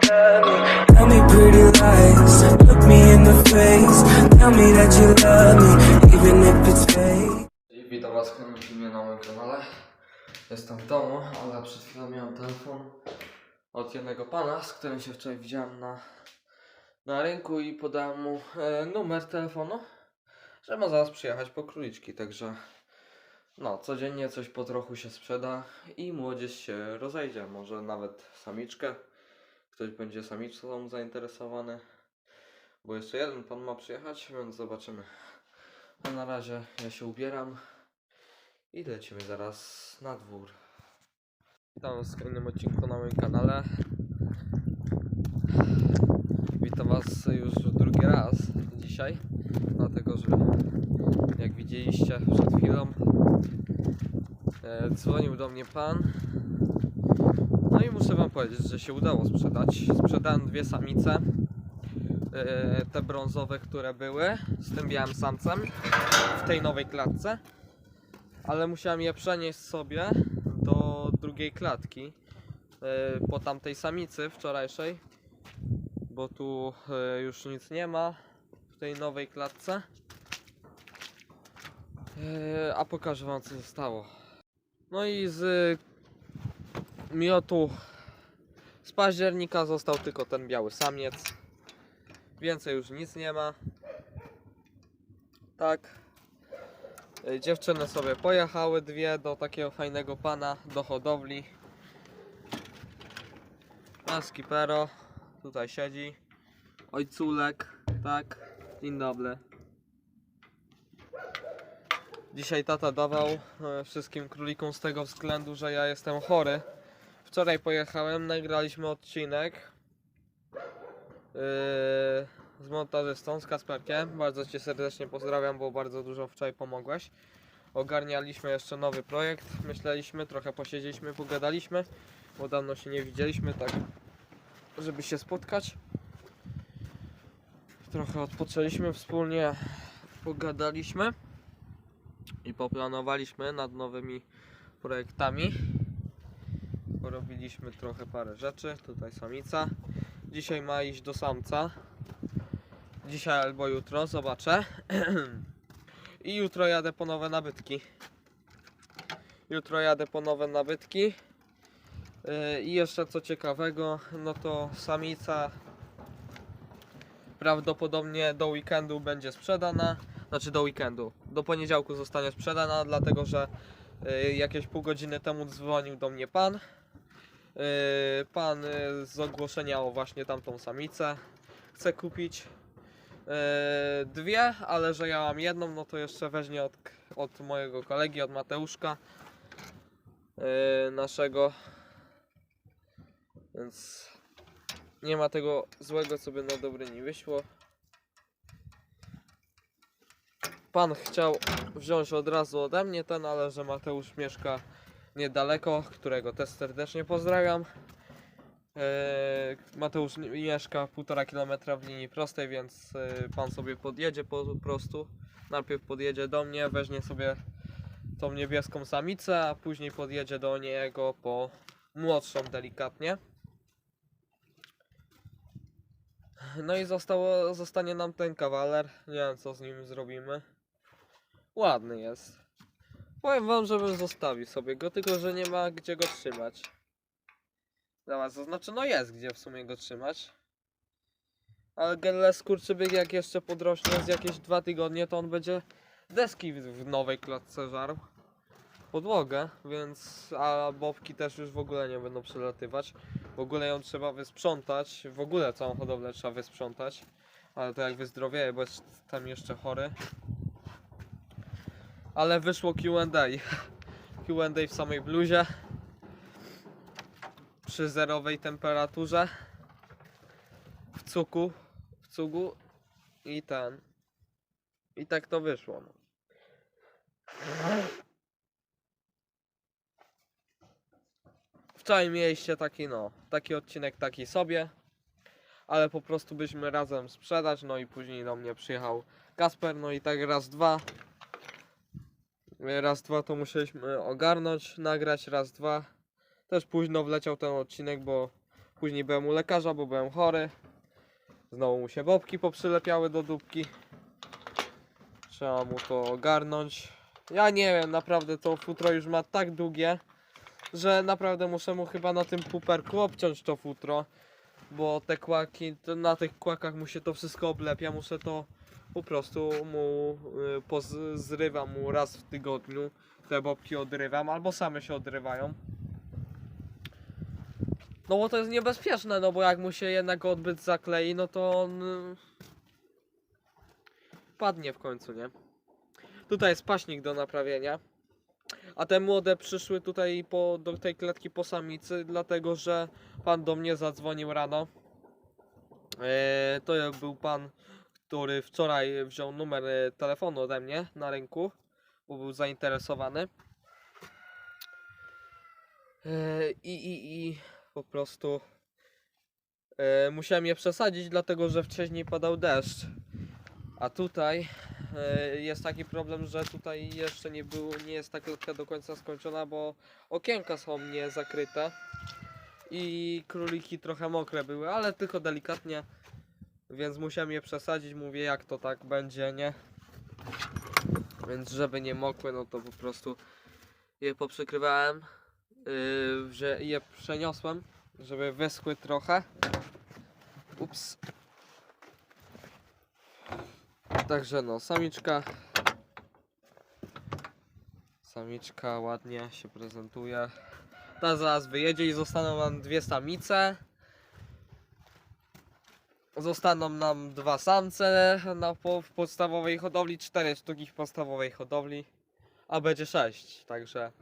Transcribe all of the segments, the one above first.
Tell me pretty lies. Look me in the face. Tell me that you love me, even if it's fake. Witam was w kolejnym filmie na moim kanale. Jestem w domu, ale przed chwilą miałem telefon od jednego pana, z którym się wczoraj widziałem na, na rynku i podałem mu e, numer telefonu, że ma zaraz przyjechać po króliczki, także no, codziennie coś po trochu się sprzeda i młodzież się rozejdzie, może nawet samiczkę, ktoś będzie samiczką zainteresowany, bo jeszcze jeden pan ma przyjechać, więc zobaczymy. A na razie ja się ubieram i lecimy zaraz na dwór. Witam w kolejnym odcinku na moim kanale. Witam Was już drugi raz dzisiaj, dlatego że jak widzieliście przed chwilą e, dzwonił do mnie pan. No i muszę Wam powiedzieć, że się udało sprzedać. Sprzedałem dwie samice e, te brązowe, które były z tym białym samcem w tej nowej klatce, ale musiałem je przenieść sobie do drugiej klatki e, po tamtej samicy wczorajszej, bo tu e, już nic nie ma w tej nowej klatce. A pokażę wam co zostało. No i z miotu z października został tylko ten biały samiec. Więcej już nic nie ma. Tak. Y, Dziewczyny sobie pojechały dwie do takiego fajnego pana do hodowli. Pan skipero tutaj siedzi. Ojculek, tak. Dzień dobry. Dzisiaj tata dawał e, wszystkim królikom z tego względu, że ja jestem chory. Wczoraj pojechałem, nagraliśmy odcinek. Yy, z montażystą, z Kasperkiem. Bardzo Cię serdecznie pozdrawiam, bo bardzo dużo wczoraj pomogłeś. Ogarnialiśmy jeszcze nowy projekt. Myśleliśmy, trochę posiedzieliśmy, pogadaliśmy, bo dawno się nie widzieliśmy, tak żeby się spotkać. Trochę odpoczęliśmy wspólnie, pogadaliśmy i poplanowaliśmy nad nowymi projektami. Porobiliśmy trochę parę rzeczy. Tutaj samica. Dzisiaj ma iść do samca. Dzisiaj albo jutro, zobaczę. I jutro jadę po nowe nabytki. Jutro jadę po nowe nabytki. Yy, I jeszcze co ciekawego, no to samica prawdopodobnie do weekendu będzie sprzedana. Znaczy do weekendu. Do poniedziałku zostanie sprzedana, dlatego że yy, jakieś pół godziny temu dzwonił do mnie pan. Yy, pan yy, z ogłoszenia o właśnie tamtą samicę chce kupić yy, dwie, ale że ja mam jedną, no to jeszcze weźmie od, od mojego kolegi, od Mateuszka yy, naszego. Więc nie ma tego złego, co by na dobre nie wyszło. Pan chciał wziąć od razu ode mnie ten, ale że Mateusz mieszka niedaleko, którego też serdecznie pozdrawiam. Eee, Mateusz mieszka półtora kilometra w linii prostej, więc e, pan sobie podjedzie po prostu. Najpierw podjedzie do mnie, weźmie sobie tą niebieską samicę, a później podjedzie do niego po młodszą delikatnie. No i zostało, zostanie nam ten kawaler. Nie wiem co z nim zrobimy. Ładny jest. Powiem wam, żebym zostawił sobie go, tylko że nie ma gdzie go trzymać. Zobacz, to znaczy no jest gdzie w sumie go trzymać. Ale Gelle skurczybyk jak jeszcze podrośnie z jakieś dwa tygodnie, to on będzie deski w, nowej klatce żarł. Podłogę, więc a bobki też już w ogóle nie będą przelatywać. W ogóle ją trzeba wysprzątać, w ogóle całą hodowlę trzeba wysprzątać. Ale to jak wyzdrowieje, bo jestem jeszcze chory. Ale wyszło Q&A. Q&A w samej bluzie. Przy zerowej temperaturze. W cuku. W cugu. I ten. I tak to wyszło. no. Wczoraj mieliście taki no, taki odcinek taki sobie. Ale po prostu byśmy razem sprzedać, no i później do mnie przyjechał Kasper, no i tak raz, dwa. Raz, dwa to musieliśmy ogarnąć, nagrać, raz, dwa. Też późno wleciał ten odcinek, bo Później byłem u lekarza, bo byłem chory. Znowu mu się bobki poprzylepiały do dupki. Trzeba mu to ogarnąć. Ja nie wiem, naprawdę to futro już ma tak długie, że naprawdę muszę mu chyba na tym puperku obciąć to futro. Bo te kłaki, na tych kłakach mu się to wszystko oblepia, muszę to po prostu mu y, zrywam mu raz w tygodniu. Te bobki odrywam, albo same się odrywają. No bo to jest niebezpieczne, no bo jak mu się jednak odbyt zaklei, no to on y, padnie w końcu, nie? Tutaj jest paśnik do naprawienia. A te młode przyszły tutaj po, do tej klatki po samicy, dlatego że pan do mnie zadzwonił rano. Eee, to był pan, który wczoraj wziął numer e, telefonu ode mnie na rynku, bo był zainteresowany. Eee, I, i, i po prostu e, musiałem je przesadzić, dlatego że wcześniej padał deszcz. A tutaj e, jest taki problem, że tutaj jeszcze nie, był, nie jest ta klatka do końca skończona, bo okienka są nie zakryte i króliki trochę mokre były, ale tylko delikatnie, więc musiałem je przesadzić. Mówię, jak to tak będzie, nie? Więc żeby nie mokły, no to po prostu je poprzykrywałem, yy, że je przeniosłem, żeby wyschły trochę. Ups. Także no, samiczka. Samiczka ładnie się prezentuje. Ta zaraz wyjedzie i zostaną nam dwie samice. Zostaną nam dwa samce na po, w podstawowej hodowli, cztery sztuki w podstawowej hodowli, a będzie sześć, także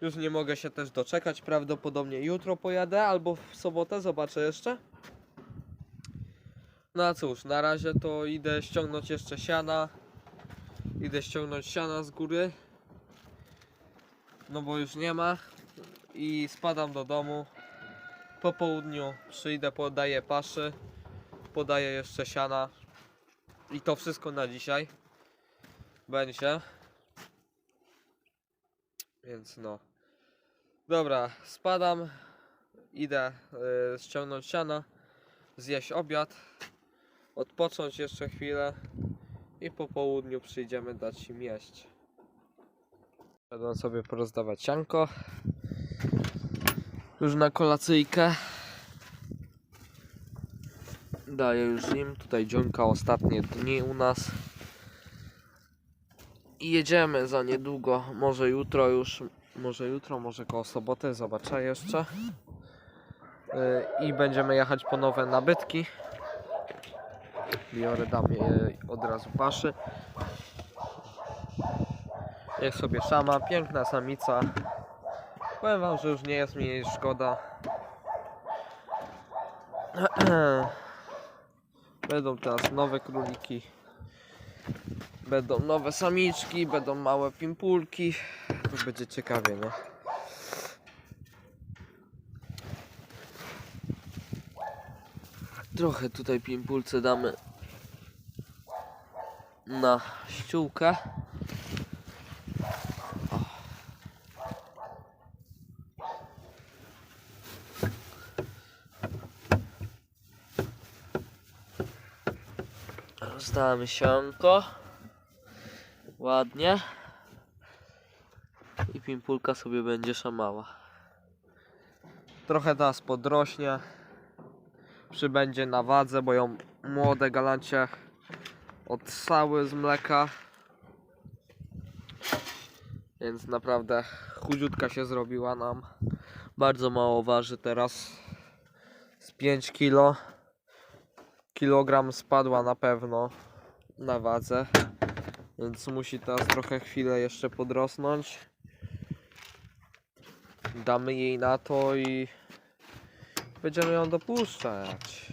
już nie mogę się też doczekać. Prawdopodobnie jutro pojadę albo w sobotę, zobaczę jeszcze. No a cóż, na razie to idę ściągnąć jeszcze siana. Idę ściągnąć siana z góry. No bo już nie ma. I spadam do domu. Po południu przyjdę, podaję paszy. Podaję jeszcze siana. I to wszystko na dzisiaj. Będzie. Więc no. Dobra, spadam. Idę y, ściągnąć siana. Zjeść obiad odpocząć jeszcze chwilę i po południu przyjdziemy dać im jeść. Będę sobie porozdawać sianko. Już na kolacyjkę. Daję już im. Tutaj dzionka ostatnie dni u nas. I jedziemy za niedługo. Może jutro już. Może jutro, może koło soboty. Zobaczę jeszcze. Yy, I będziemy jechać po nowe nabytki. Biorę, dam je od razu paszy. Niech sobie szama, piękna samica. Powiem wam, że już nie jest mi jej szkoda. Będą teraz nowe króliki. Będą nowe samiczki, będą małe pimpulki. To będzie ciekawie, nie? Trochę tutaj pimpulce damy na ściółkę. Rozdamy sianko. Ładnie. I pimpulka sobie będzie szamała. Trochę teraz podrośnie. Przybędzie na wadze, bo ją młode galancie odsały z mleka. Więc naprawdę chudziutka się zrobiła nam. Bardzo mało waży teraz. Z 5 kilo. Kilogram spadła na pewno na wadze. Więc musi teraz trochę chwilę jeszcze podrosnąć. Damy jej na to i będziemy ją dopuszczać.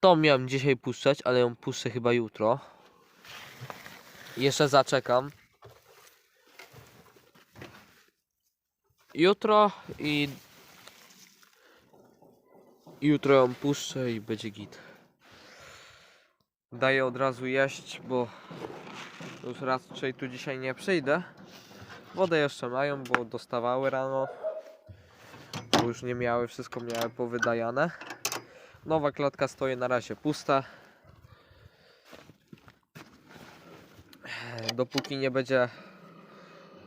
To miałem dzisiaj puszczać, ale ją puszczę chyba jutro. Jeszcze zaczekam. Jutro i jutro ją puszczę i będzie git. Daję od razu jeść, bo już raczej tu dzisiaj nie przyjdę. Wodę jeszcze mają, bo dostawały rano. już nie miały, wszystko miały powydajane. Nowa klatka stoi na razie pusta. Dopóki nie będzie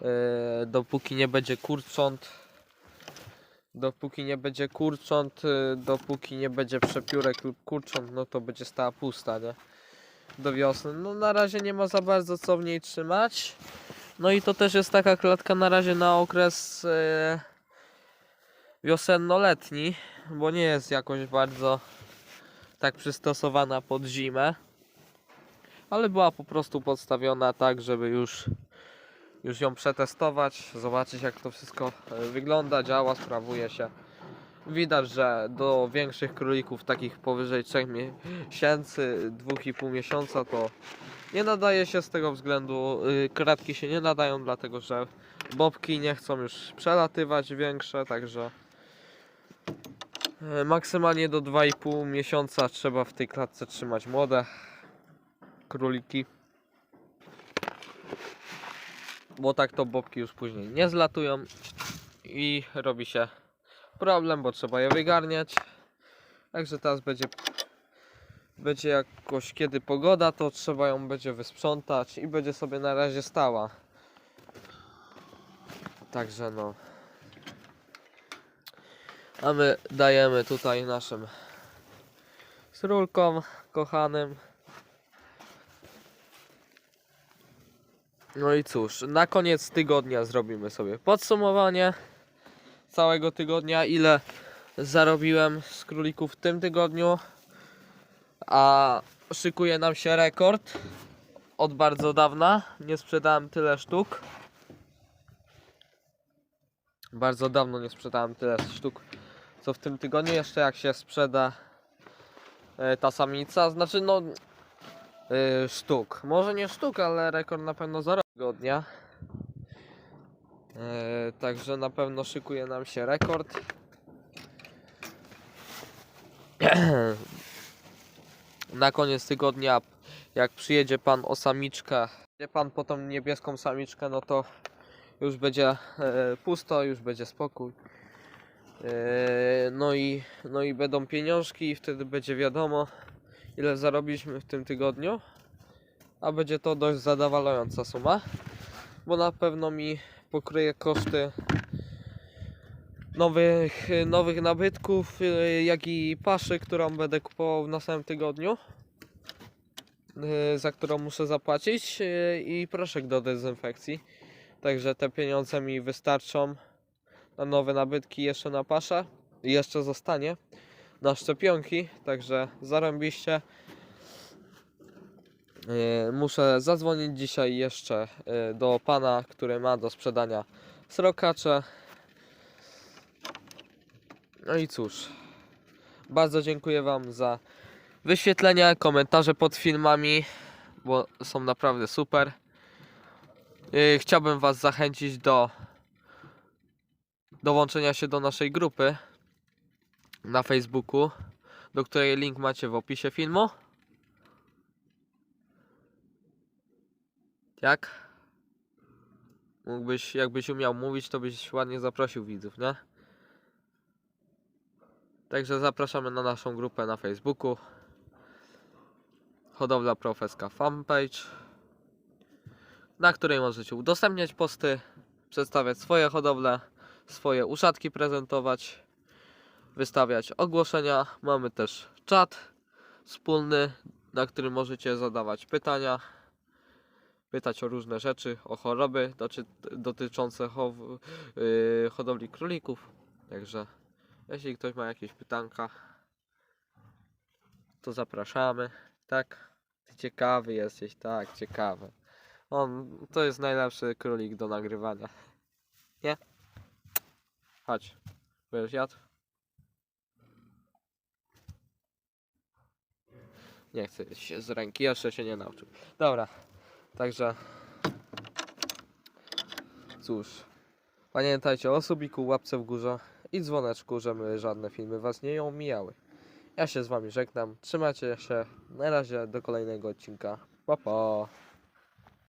e, dopóki nie będzie kurcząt dopóki nie będzie kurcząt, e, dopóki nie będzie przepiórek lub kurcząt, no to będzie stała pusta, nie? Do wiosny. No na razie nie ma za bardzo co w niej trzymać. No i to też jest taka klatka na razie na okres e, wiosenno-letni, bo nie jest jakoś bardzo tak przystosowana pod zimę. Ale była po prostu podstawiona tak, żeby już, już ją przetestować, zobaczyć jak to wszystko e, wygląda, działa, sprawuje się. Widać, że do większych królików, takich powyżej 3 miesięcy, 2,5 miesiąca, to nie nadaje się z tego względu. y, Kratki się nie nadają, dlatego że bobki nie chcą już przelatywać większe, także y, maksymalnie do 2,5 miesiąca trzeba w tej klatce trzymać młode króliki. Bo tak to bobki już później nie zlatują i robi się problem, bo trzeba je wygarniać. Także teraz będzie będzie jakoś kiedy pogoda, to trzeba ją będzie wysprzątać i będzie sobie na razie stała. Także no. A my dajemy tutaj naszym srulkom kochanym. No i cóż, na koniec tygodnia zrobimy sobie podsumowanie całego tygodnia, ile zarobiłem z królików w tym tygodniu. A szykuje nam się rekord od bardzo dawna. Nie sprzedałem tyle sztuk. Bardzo dawno nie sprzedałem tyle sztuk, co w tym tygodniu. Jeszcze jak się sprzeda e, ta samica, znaczy no e, sztuk. Może nie sztuk, ale rekord na pewno za tygodnia. E, także na pewno szykuje nam się rekord. na koniec tygodnia, jak przyjedzie pan o samiczkę, jedzie pan po tą niebieską samiczkę, no to już będzie e, pusto, już będzie spokój. E, no, i, no i będą pieniążki i wtedy będzie wiadomo ile zarobiliśmy w tym tygodniu. A będzie to dość zadowalająca suma, bo na pewno mi pokryje koszty nowych, nowych nabytków, jak i paszy, którą będę kupował w następnym tygodniu, za którą muszę zapłacić i proszek do dezynfekcji. Także te pieniądze mi wystarczą na nowe nabytki, jeszcze na paszę. Jeszcze zostanie na szczepionki, także zarąbiście. Y, Muszę zadzwonić dzisiaj jeszcze y, do pana, który ma do sprzedania srokacze. No i cóż, bardzo dziękuję Wam za wyświetlenia, komentarze pod filmami, bo są naprawdę super. Yy, Chciałbym Was zachęcić do dołączenia się do naszej grupy na Facebooku, do której link macie w opisie filmu. Jak? Mógłbyś, jakbyś umiał mówić, to byś ładnie zaprosił widzów, nie? Także zapraszamy na naszą grupę na Facebooku. Hodowla Profeska fanpage, na której możecie udostępniać posty, przedstawiać swoje hodowle, swoje uszatki prezentować, wystawiać ogłoszenia. Mamy też czat wspólny, na którym możecie zadawać pytania, pytać o różne rzeczy, o choroby dotyczące yy, hodowli królików. Także jeśli ktoś ma jakieś pytanka, to zapraszamy. Tak? Ciekawy jesteś, tak, ciekawy. On to jest najlepszy królik do nagrywania. Nie? Chodź. Będziesz jadł? Nie chcę się z ręki, jeszcze się nie nauczył. Dobra. Także cóż. Pamiętajcie o subiku, łapce w górze i dzwoneczku, żeby żadne filmy Was nie omijały. Ja się z Wami żegnam. Trzymajcie się. Na razie do kolejnego odcinka. Pa pa.